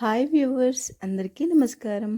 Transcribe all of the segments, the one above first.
Hi viewers అందరికీ నమస్కారం.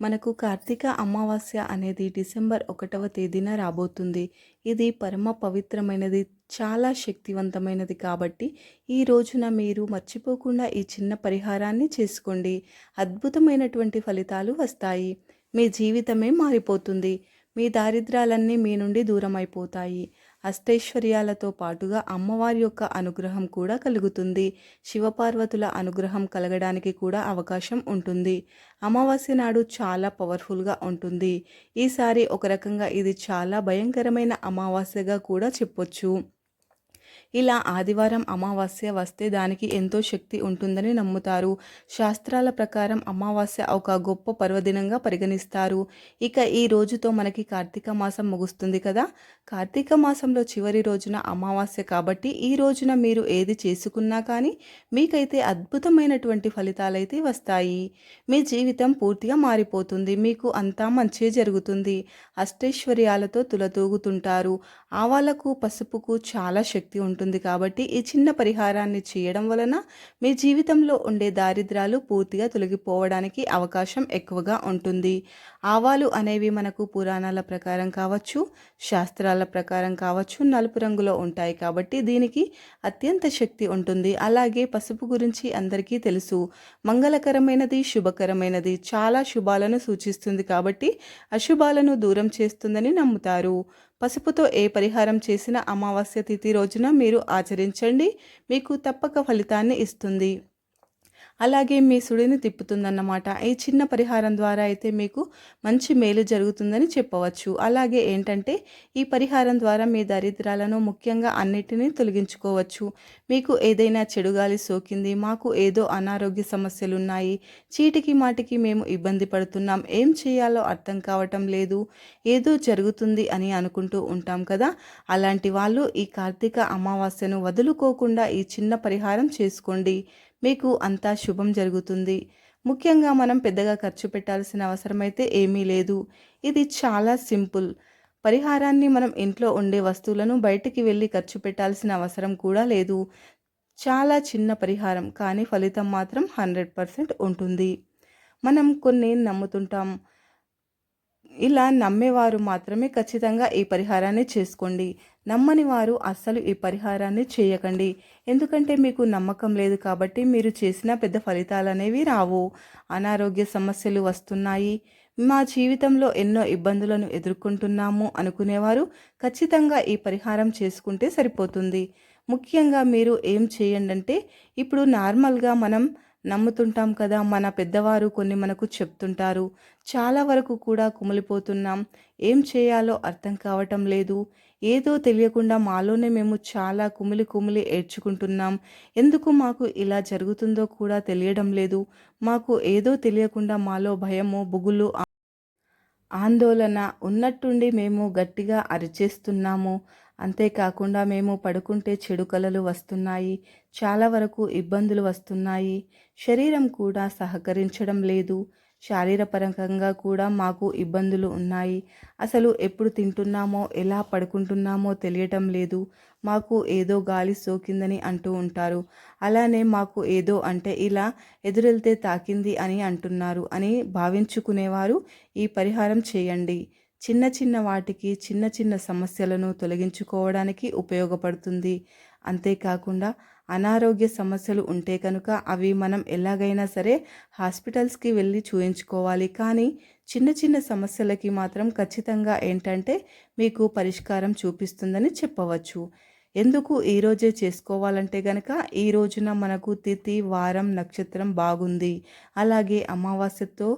మనకు కార్తీక అమావాస్య అనేది డిసెంబర్ ఒకటవ తేదీన రాబోతుంది. ఇది పరమ పవిత్రమైనది చాలా శక్తివంతమైనది కాబట్టి ఈ రోజున మీరు మర్చిపోకుండా ఈ చిన్న పరిహారాన్ని చేసుకోండి. అద్భుతమైనటువంటి ఫలితాలు వస్తాయి. మీ జీవితమే మారిపోతుంది. మీ దారిద్రాలన్నీ మీ నుండి దూరం అయిపోతాయి అష్టైశ్వర్యాలతో పాటుగా అమ్మవారి యొక్క అనుగ్రహం కూడా కలుగుతుంది. శివపార్వతుల అనుగ్రహం కలగడానికి కూడా అవకాశం ఉంటుంది. అమావాస్య నాడు చాలా పవర్ఫుల్గా ఉంటుంది. ఈసారి ఒక రకంగా ఇది చాలా భయంకరమైన అమావాస్యగా కూడా చెప్పొచ్చు. ఇలా ఆదివారం అమావాస్య వస్తే దానికి ఎంతో శక్తి ఉంటుందని నమ్ముతారు. శాస్త్రాల ప్రకారం అమావాస్య ఒక గొప్ప పర్వదినంగా పరిగణిస్తారు. ఇక ఈ రోజుతో మనకి కార్తీక మాసం ముగుస్తుంది కదా? కార్తీక మాసంలో చివరి రోజున అమావాస్య కాబట్టి ఈ రోజున మీరు ఏది చేసుకున్నా కానీ మీకైతే అద్భుతమైనటువంటి ఫలితాలైతే వస్తాయి. మీ జీవితం పూర్తిగా మారిపోతుంది. మీకు అంతా మంచి జరుగుతుంది. అష్టైశ్వర్యాలతో తులతూగుతుంటారు. ఆవాలకు పసుపుకు చాలా శక్తి ఉంటుంది. ఉంటుంది కాబట్టి ఈ చిన్న పరిహారాన్ని చేయడం వలన మీ జీవితంలో ఉండే దారిద్రాలు పూర్తిగా తొలగిపోవడానికి అవకాశం ఎక్కువగా ఉంటుంది. ఆవాలు అనేవి మనకు పురాణాల ప్రకారం కావచ్చు శాస్త్రాల ప్రకారం కావచ్చు నలుపు రంగులో ఉంటాయి కాబట్టి దీనికి అత్యంత శక్తి ఉంటుంది. అలాగే పసుపు గురించి అందరికీ తెలుసు. మంగళకరమైనది శుభకరమైనది చాలా శుభాలను సూచిస్తుంది కాబట్టి అశుభాలను దూరం చేస్తుందని నమ్ముతారు. పసుపుతో ఏ పరిహారం చేసినా అమావాస్య తిథి రోజున మీరు ఆచరించండి. మీకు తప్పక ఫలితాన్ని ఇస్తుంది. అలాగే మీ సుడిని తిప్పుతుందన్నమాట. ఈ చిన్న పరిహారం ద్వారా అయితే మీకు మంచి మేలు జరుగుతుందని చెప్పవచ్చు. అలాగే ఏంటంటే ఈ పరిహారం ద్వారా మీ దరిద్రాలను ముఖ్యంగా అన్నిటినీ తొలగించుకోవచ్చు. మీకు ఏదైనా చెడుగాలి సోకింది మాకు ఏదో అనారోగ్య సమస్యలు ఉన్నాయి చీటికి మాటికి మేము ఇబ్బంది పడుతున్నాం ఏం చేయాలో అర్థం కావటం లేదు ఏదో జరుగుతుంది అని అనుకుంటూ ఉంటాం కదా? అలాంటి వాళ్ళు ఈ కార్తీక అమావాస్యను వదులుకోకుండా ఈ చిన్న పరిహారం చేసుకోండి. మీకు అంతా శుభం జరుగుతుంది. ముఖ్యంగా మనం పెద్దగా ఖర్చు పెట్టాల్సిన అవసరమైతే ఏమీ లేదు. ఇది చాలా సింపుల్. పరిహారాన్ని మనం ఇంట్లో ఉండే వస్తువులను బయటికి వెళ్ళి ఖర్చు పెట్టాల్సిన అవసరం కూడా లేదు. చాలా చిన్న పరిహారం కానీ ఫలితం మాత్రం హండ్రెడ్ పర్సెంట్ ఉంటుంది. మనం కొన్ని నమ్ముతుంటాం. ఇలా నమ్మేవారు మాత్రమే ఖచ్చితంగా ఈ పరిహారాన్ని చేసుకోండి. నమ్మని వారు అస్సలు ఈ పరిహారాన్ని చేయకండి. ఎందుకంటే మీకు నమ్మకం లేదు కాబట్టి మీరు చేసిన పెద్ద ఫలితాలు అనేవి రావు. అనారోగ్య సమస్యలు వస్తున్నాయి. మా జీవితంలో ఎన్నో ఇబ్బందులను ఎదుర్కొంటున్నాము అనుకునేవారు ఖచ్చితంగా ఈ పరిహారం చేసుకుంటే సరిపోతుంది. ముఖ్యంగా మీరు ఏం చేయండి అంటే ఇప్పుడు నార్మల్గా మనం నమ్ముతుంటాం కదా మన పెద్దవారు కొన్ని మనకు చెప్తుంటారు. చాలా వరకు కూడా కుమిలిపోతున్నాం. ఏం చేయాలో అర్థం కావటం లేదు. ఏదో తెలియకుండా మాలోనే మేము చాలా కుమిలి కుమిలి ఏడ్చుకుంటున్నాం. ఎందుకు మాకు ఇలా జరుగుతుందో కూడా తెలియడం లేదు. మాకు ఏదో తెలియకుండా మాలో భయము బుగులు ఆందోళన ఉన్నట్టుండి మేము గట్టిగా అరిచేస్తున్నాము. అంతేకాకుండా మేము పడుకుంటే చెడు కలలు వస్తున్నాయి. చాలా వరకు ఇబ్బందులు వస్తున్నాయి. శరీరం కూడా సహకరించడం లేదు. శారీరపరంగా కూడా మాకు ఇబ్బందులు ఉన్నాయి. అసలు ఎప్పుడు తింటున్నామో ఎలా పడుకుంటున్నామో తెలియటం లేదు. మాకు ఏదో గాలి సోకిందని అంటూ ఉంటారు. అలానే మాకు ఏదో అంటే ఇలా ఎదురెళ్తే తాకింది అని అంటున్నారు అని భావించుకునేవారు ఈ పరిహారం చేయండి. చిన్న చిన్న వాటికి చిన్న చిన్న సమస్యలను తొలగించుకోవడానికి ఉపయోగపడుతుంది. అంతేకాకుండా అనారోగ్య సమస్యలు ఉంటే కనుక అవి మనం ఎలాగైనా సరే హాస్పిటల్స్కి వెళ్ళి చూయించుకోవాలి. కానీ చిన్న చిన్న సమస్యలకి మాత్రం ఖచ్చితంగా ఏంటంటే మీకు పరిష్కారం చూపిస్తుందని చెప్పవచ్చు. ఎందుకు ఈరోజే చేసుకోవాలంటే గనక ఈ రోజున మనకు తిథి వారం నక్షత్రం బాగుంది. అలాగే అమావాస్యతో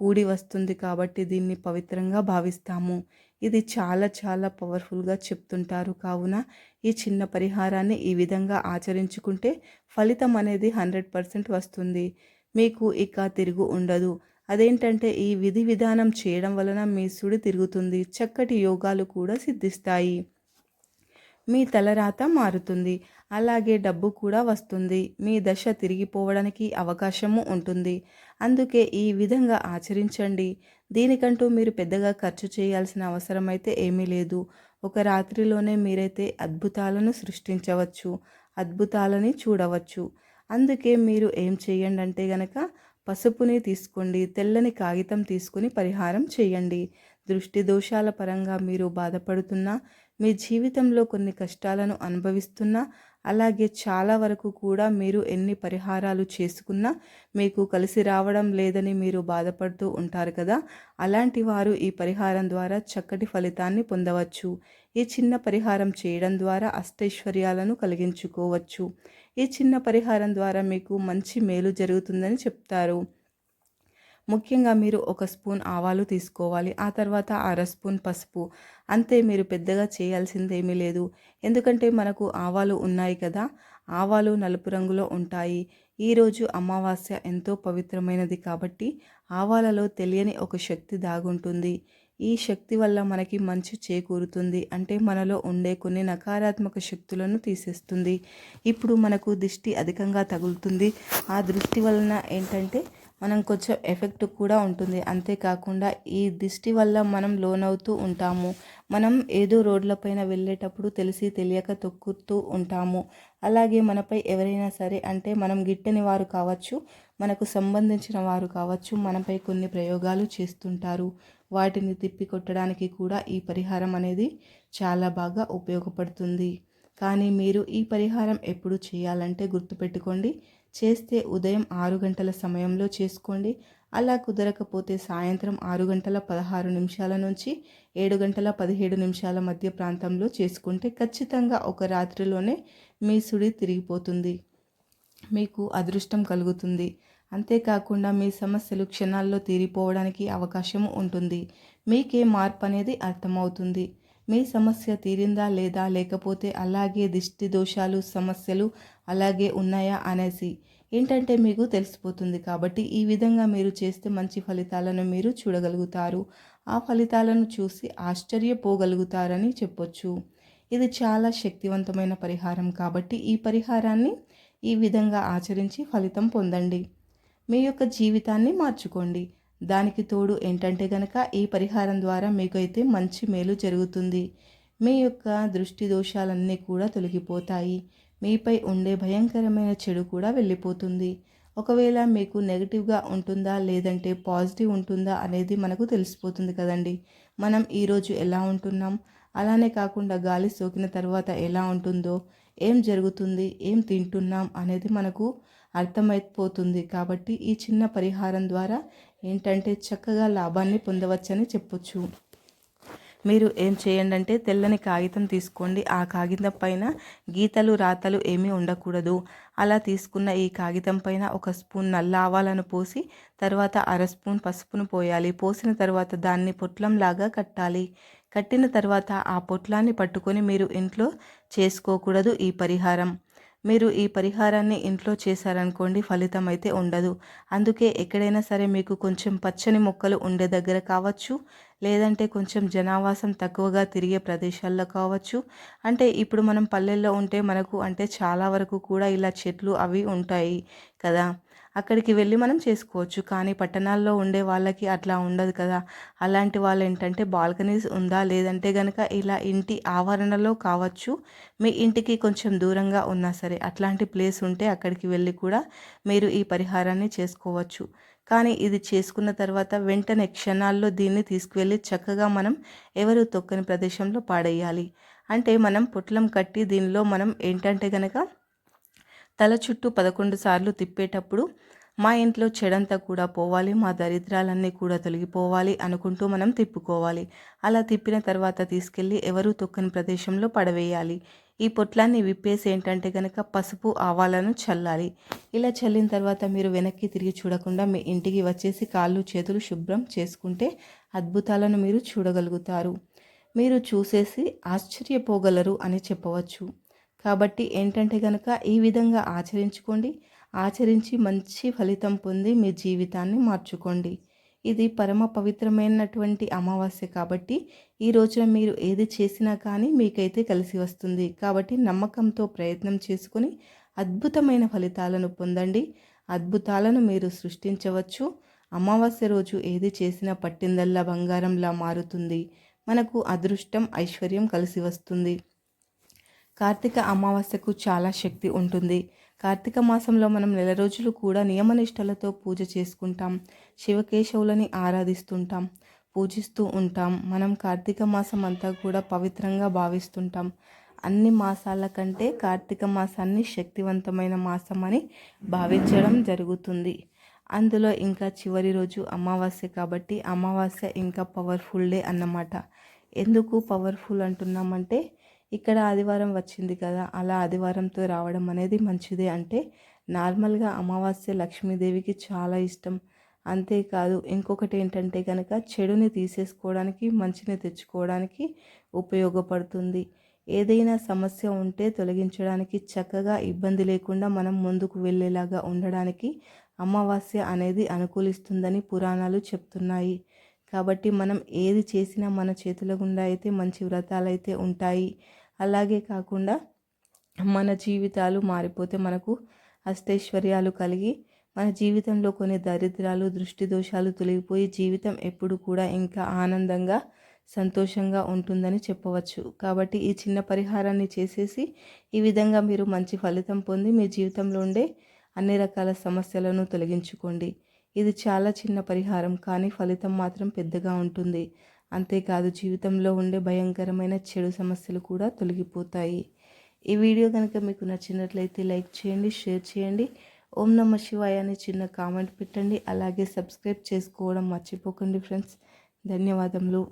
కూడి వస్తుంది కాబట్టి దీన్ని పవిత్రంగా భావిస్తాము. ఇది చాలా చాలా పవర్ఫుల్గా చెప్తుంటారు. కావున ఈ చిన్న పరిహారాన్ని ఈ విధంగా ఆచరించుకుంటే ఫలితం అనేది హండ్రెడ్ పర్సెంట్ వస్తుంది. మీకు ఇక తిరుగు ఉండదు. అదేంటంటే ఈ విధి విధానం చేయడం వలన మీ సుడి తిరుగుతుంది. చక్కటి యోగాలు కూడా సిద్ధిస్తాయి. మీ తలరాత మారుతుంది. అలాగే డబ్బు కూడా వస్తుంది. మీ దశ తిరిగిపోవడానికి అవకాశము ఉంటుంది. అందుకే ఈ విధంగా ఆచరించండి. దీనికంటూ మీరు పెద్దగా ఖర్చు చేయాల్సిన అవసరం అయితే ఏమీ లేదు. ఒక రాత్రిలోనే మీరైతే అద్భుతాలను సృష్టించవచ్చు. అద్భుతాలని చూడవచ్చు. అందుకే మీరు ఏం చేయండి అంటే గనక పసుపుని తీసుకోండి. తెల్లని కాగితం తీసుకుని పరిహారం చేయండి. దృష్టి దోషాల పరంగా మీరు బాధపడుతున్నా మీ జీవితంలో కొన్ని కష్టాలను అనుభవిస్తున్నా అలాగే చాలా వరకు కూడా మీరు ఎన్ని పరిహారాలు చేసుకున్నా మీకు కలిసి రావడం లేదని మీరు బాధపడుతూ ఉంటారు కదా. అలాంటి వారు ఈ పరిహారం ద్వారా చక్కటి ఫలితాన్ని పొందవచ్చు. ఈ చిన్న పరిహారం చేయడం ద్వారా అష్టైశ్వర్యాలను కలిగించుకోవచ్చు. ఈ చిన్న పరిహారం ద్వారా మీకు మంచి మేలు జరుగుతుందని చెప్తారు. ముఖ్యంగా మీరు ఒక స్పూన్ ఆవాలు తీసుకోవాలి ఆ తర్వాత అర స్పూన్ పసుపు. అంతే మీరు పెద్దగా చేయాల్సిందేమీ లేదు. ఎందుకంటే మనకు ఆవాలు ఉన్నాయి కదా ఆవాలు నలుపు రంగులో ఉంటాయి. ఈరోజు అమావాస్య ఎంతో పవిత్రమైనది కాబట్టి ఆవాలలో తెలియని ఒక శక్తి దాగుంటుంది. ఈ శక్తి వల్ల మనకి మంచి చేకూరుతుంది. అంటే మనలో ఉండే కొన్ని నకారాత్మక శక్తులను తీసేస్తుంది. ఇప్పుడు మనకు దిష్టి అధికంగా తగులుతుంది. ఆ దృష్టి వలన ఏంటంటే మనం కొంచెం ఎఫెక్ట్ కూడా ఉంటుంది. అంతేకాకుండా ఈ దిష్టి వల్ల మనం లోనవుతూ ఉంటాము. మనం ఏదో రోడ్లపైన వెళ్ళేటప్పుడు తెలిసి తెలియక తొక్కుతూ ఉంటాము. అలాగే మనపై ఎవరైనా సరే అంటే మనం గిట్టని వారు కావచ్చు మనకు సంబంధించిన వారు కావచ్చు మనపై కొన్ని ప్రయోగాలు చేస్తుంటారు. వాటిని తిప్పి కొట్టడానికి కూడా ఈ పరిహారం అనేది చాలా బాగా ఉపయోగపడుతుంది. కానీ మీరు ఈ పరిహారం ఎప్పుడు చేయాలంటే గుర్తుపెట్టుకోండి. చేస్తే ఉదయం ఆరు గంటల సమయంలో చేసుకోండి. అలా కుదరకపోతే సాయంత్రం ఆరు గంటల పదహారు నిమిషాల నుంచి ఏడు గంటల పదిహేడు నిమిషాల మధ్య ప్రాంతంలో చేసుకుంటే ఖచ్చితంగా ఒక రాత్రిలోనే మీ సుడి తిరిగిపోతుంది. మీకు అదృష్టం కలుగుతుంది. అంతేకాకుండా మీ సమస్యలు క్షణాల్లో తీరిపోవడానికి అవకాశం ఉంటుంది. మీకే మార్పు అనేది అర్థమవుతుంది. మీ సమస్య తీరిందా లేదా? లేకపోతే అలాగే దిష్టి దోషాలు సమస్యలు అలాగే ఉన్నాయా? అనేసి. ఏంటంటే మీకు తెలిసిపోతుంది కాబట్టి ఈ విధంగా మీరు చేస్తే మంచి ఫలితాలను మీరు చూడగలుగుతారు. ఆ ఫలితాలను చూసి ఆశ్చర్యపోగలుగుతారని చెప్పొచ్చు. ఇది చాలా శక్తివంతమైన పరిహారం కాబట్టి ఈ పరిహారాన్ని ఈ విధంగా ఆచరించి ఫలితం పొందండి. మీ యొక్క జీవితాన్ని మార్చుకోండి. దానికి తోడు ఏంటంటే కనుక ఈ పరిహారం ద్వారా మీకు అయితే మంచి మేలు జరుగుతుంది. మీ యొక్క దృష్టి దోషాలన్నీ కూడా తొలగిపోతాయి. మీపై ఉండే భయంకరమైన చెడు కూడా వెళ్ళిపోతుంది. ఒకవేళ మీకు నెగిటివ్గా ఉంటుందా లేదంటే పాజిటివ్ ఉంటుందా అనేది మనకు తెలిసిపోతుంది కదండి. మనం ఈరోజు ఎలా ఉంటున్నాం? అలానే కాకుండా గాలి సోకిన తర్వాత ఎలా ఉంటుందో ఏం జరుగుతుంది ఏం తింటున్నాం అనేది మనకు అర్థమైపోతుంది కాబట్టి ఈ చిన్న పరిహారం ద్వారా ఏంటంటే చక్కగా లాభాన్ని పొందవచ్చని చెప్పొచ్చు. మీరు ఏం చేయండి అంటే తెల్లని కాగితం తీసుకోండి. ఆ కాగితం పైన గీతలు రాతలు ఏమీ ఉండకూడదు. అలా తీసుకున్న ఈ కాగితం పైన ఒక స్పూన్ నల్ల ఆవాలను పోసి తర్వాత అర స్పూన్ పసుపును పోయాలి. పోసిన తర్వాత దాన్ని పొట్లంలాగా కట్టాలి. కట్టిన తర్వాత ఆ పొట్లాన్ని పట్టుకొని మీరు ఇంట్లో చేసుకోకూడదు ఈ పరిహారం. మీరు ఈ పరిహారాన్ని ఇంట్లో చేశారనుకోండి ఫలితం అయితే ఉండదు. అందుకే ఎక్కడైనా సరే మీకు కొంచెం పచ్చని మొక్కలు ఉండే దగ్గర కావచ్చు లేదంటే కొంచెం జనావాసం తక్కువగా తిరిగే ప్రదేశాల్లో కావచ్చు. అంటే ఇప్పుడు మనం పల్లెల్లో ఉంటే మనకు అంటే చాలా వరకు కూడా ఇలా చెట్లు అవి ఉంటాయి కదా. అక్కడికి వెళ్ళి మనం చేసుకోవచ్చు. కానీ పట్టణాల్లో ఉండే వాళ్ళకి అట్లా ఉండదు కదా. అలాంటి వాళ్ళు ఏంటంటే బాల్కనీస్ ఉందా? లేదంటే కనుక ఇలా ఇంటి ఆవరణలో కావచ్చు. మీ ఇంటికి కొంచెం దూరంగా ఉన్నా సరే అట్లాంటి ప్లేస్ ఉంటే అక్కడికి వెళ్ళి కూడా మీరు ఈ పరిహారాన్ని చేసుకోవచ్చు. కానీ ఇది చేసుకున్న తర్వాత వెంటనే క్షణాల్లో దీన్ని తీసుకువెళ్ళి చక్కగా మనం ఎవరు తొక్కని ప్రదేశంలో పాడేయాలి. అంటే మనం పొట్లం కట్టి దీనిలో మనం ఏంటంటే కనుక తల చుట్టూ పదకొండు సార్లు తిప్పేటప్పుడు మా ఇంట్లో చెడంతా కూడా పోవాలి మా దరిద్రాలన్నీ కూడా తొలగిపోవాలి అనుకుంటూ మనం తిప్పుకోవాలి. అలా తిప్పిన తర్వాత తీసుకెళ్ళి ఎవరూ తొక్కని ప్రదేశంలో పడవేయాలి. ఈ పొట్లాన్ని విప్పేసి ఏంటంటే కనుక పసుపు ఆవాలను చల్లాలి. ఇలా చల్లిన తర్వాత మీరు వెనక్కి తిరిగి చూడకుండా మీ ఇంటికి వచ్చేసి కాళ్ళు చేతులు శుభ్రం చేసుకుంటే అద్భుతాలను మీరు చూడగలుగుతారు. మీరు చూసేసి ఆశ్చర్యపోగలరు అని చెప్పవచ్చు. కాబట్టి ఏంటంటే కనుక ఈ విధంగా ఆచరించుకోండి. ఆచరించి మంచి ఫలితం పొంది మీ జీవితాన్ని మార్చుకోండి. ఇది పరమ పవిత్రమైనటువంటి అమావాస్య కాబట్టి ఈ రోజున మీరు ఏది చేసినా కానీ మీకైతే కలిసి వస్తుంది. కాబట్టి నమ్మకంతో ప్రయత్నం చేసుకొని అద్భుతమైన ఫలితాలను పొందండి. అద్భుతాలను మీరు సృష్టించవచ్చు. అమావాస్య రోజు ఏది చేసినా పట్టిందల్లా బంగారంలా మారుతుంది. మనకు అదృష్టం ఐశ్వర్యం కలిసి వస్తుంది. కార్తీక అమావాస్యకు చాలా శక్తి ఉంటుంది. కార్తీక మాసంలో మనం నెల రోజులు కూడా నియమనిష్టలతో పూజ చేసుకుంటాం. శివకేశవులని ఆరాధిస్తుంటాం. పూజిస్తూ ఉంటాం. మనం కార్తీక మాసం అంతా కూడా పవిత్రంగా భావిస్తుంటాం. అన్ని మాసాల కంటే కార్తీక మాసాన్ని శక్తివంతమైన మాసం అని భావించడం జరుగుతుంది. అందులో ఇంకా చివరి రోజు అమావాస్య కాబట్టి అమావాస్య ఇంకా పవర్ఫుల్ డే అన్నమాట. ఎందుకు పవర్ఫుల్ అంటున్నామంటే ఇక్కడ ఆదివారం వచ్చింది కదా అలా ఆదివారంతో రావడం అనేది మంచిదే అంటే నార్మల్గా అమావాస్య లక్ష్మీదేవికి చాలా ఇష్టం. అంతేకాదు ఇంకొకటి ఏంటంటే కనుక చెడుని తీసేసుకోవడానికి మంచిని తెచ్చుకోవడానికి ఉపయోగపడుతుంది. ఏదైనా సమస్య ఉంటే తొలగించడానికి చక్కగా ఇబ్బంది లేకుండా మనం ముందుకు వెళ్ళేలాగా ఉండడానికి అమావాస్య అనేది అనుకూలిస్తుందని పురాణాలు చెప్తున్నాయి. కాబట్టి మనం ఏది చేసినా మన చేతుల గుండా అయితే మంచి వ్రతాలు అయితే ఉంటాయి. అలాగే కాకుండా మన జీవితాలు మారిపోతే మనకు అష్టైశ్వర్యాలు కలిగి మన జీవితంలో కొన్ని దరిద్రాలు దృష్టి దోషాలు తొలగిపోయి జీవితం ఎప్పుడు కూడా ఇంకా ఆనందంగా సంతోషంగా ఉంటుందని చెప్పవచ్చు. కాబట్టి ఈ చిన్న పరిహారాన్ని చేసేసి ఈ విధంగా మీరు మంచి ఫలితం పొంది మీ జీవితంలో ఉండే అన్ని రకాల సమస్యలను తొలగించుకోండి. ఇది చాలా చిన్న పరిహారం కానీ ఫలితం మాత్రం పెద్దగా ఉంటుంది. అంతేకాదు జీవితంలో ఉండే భయంకరమైన చెడు సమస్యలు కూడా తొలగిపోతాయి. ఈ వీడియో కనుక మీకు నచ్చినట్లయితే లైక్ చేయండి షేర్ చేయండి. ఓం నమ శివాయ అని చిన్న కామెంట్ పెట్టండి. అలాగే సబ్స్క్రైబ్ చేసుకోవడం మర్చిపోకండి ఫ్రెండ్స్. ధన్యవాదములు.